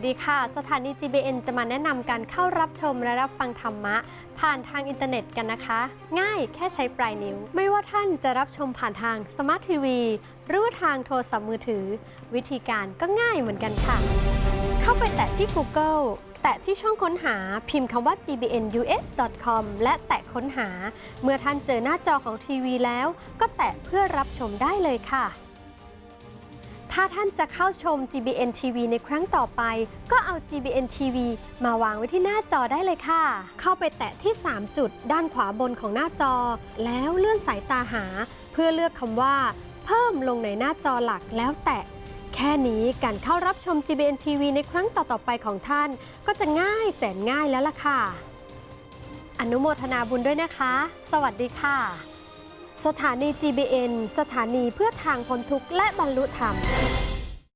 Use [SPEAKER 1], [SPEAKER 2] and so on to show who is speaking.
[SPEAKER 1] วัสดีค่ะ สถานี GBN จะมาแนะนำการเข้ารับชมและรับฟังธรรมะ ผ่านทางอินเทอร์เน็ตกันนะคะ ง่ายแค่ใช้ปลายนิ้ว ไม่ว่าท่านจะรับชมผ่านทางสมาร์ททีวีหรือว่าทางโทรศัพท์มือถือ วิธีการก็ง่ายเหมือนกันค่ะ เข้าไปแตะที่ Google แตะที่ช่องค้นหาพิมพ์คำว่า gbnus.com และแตะค้นหา เมื่อท่านเจอหน้าจอของทีวีแล้ว ก็แตะเพื่อรับชมได้เลยค่ะ ถ้าท่านจะเข้าชม GBN TV ในครั้งต่อไป ก็เอา GBN TV มาวางไว้ที่หน้าจอได้เลยค่ะ เข้าไปแตะที่ 3 จุด ด้านขวาบนของหน้าจอ แล้วเลื่อนสายตาหา เพื่อเลือกคำว่า เพิ่มลงในหน้าจอหลักแล้วแตะ แค่นี้การเข้ารับชม GBN TV ในครั้งต่อๆไปของท่าน ก็จะง่ายแสนง่ายแล้วล่ะค่ะ อนุโมทนาบุญด้วยนะคะ สวัสดีค่ะ สถานี GBN สถานีเพื่อทางพ้นทุกข์และบรรลุธรรม